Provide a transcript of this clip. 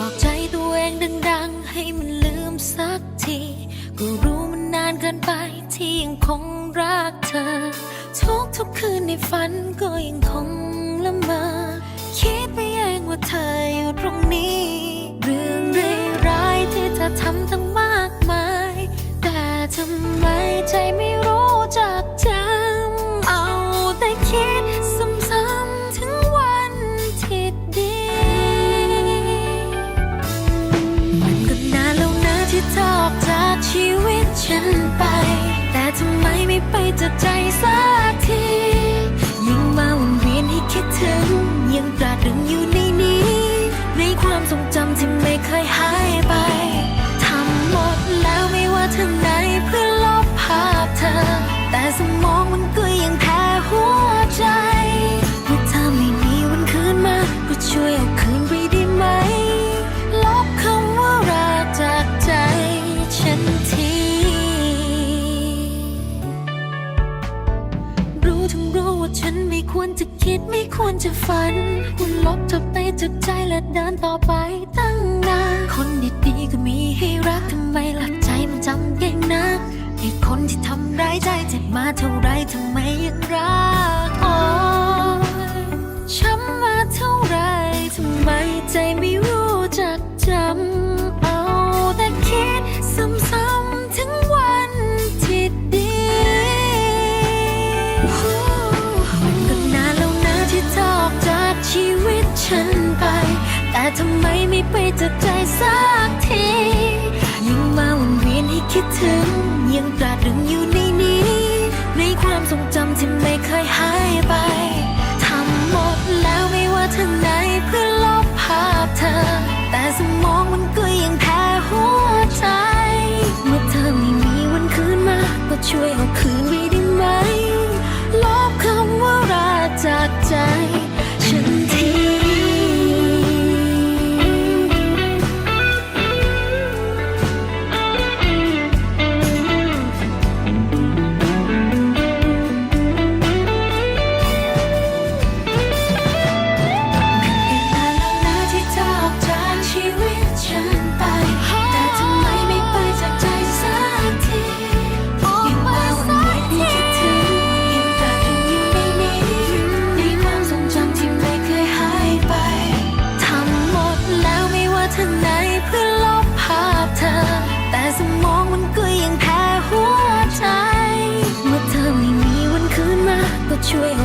บอกใจตัวเองดังๆ ให้มันลืมสักที ก็รู้มันนานเกินไปที่ยังคงรักเธอ ทุกทุกคืนในฝันก็ยังคงละเมอคิด สมองมันก็ยังแพ้หัวใจเมื่อเธอไม่มีวันคืนมา ก็ช่วยเอาคืนไปได้ไหม ลบคำว่ารักจากใจฉันที รู้ทั้งรู้ว่าฉันไม่ควรจะคิดไม่ควรจะฝัน คุณลบเธอไปจากใจและเดินต่อไปตั้งนานคนดีๆก็มีให้รัก เจ็บมาเท่าไรทำไมยังรักโอ้ช้ำมาเท่าไรทำไมใจไม่รู้จักจำเอาแต่คิดซ้ำๆถึงวันที่ดีมันก็นานแล้วนะที่เธอออกจากชีวิตฉันไป แต่ทำไมไม่ไปจาก แต่สมองมันก็ยังแพ้หัวใจ เมื่อเธอไม่มีวันคืนมา ก็ช่วยเอาคืน ช่วยเอาคืนไว้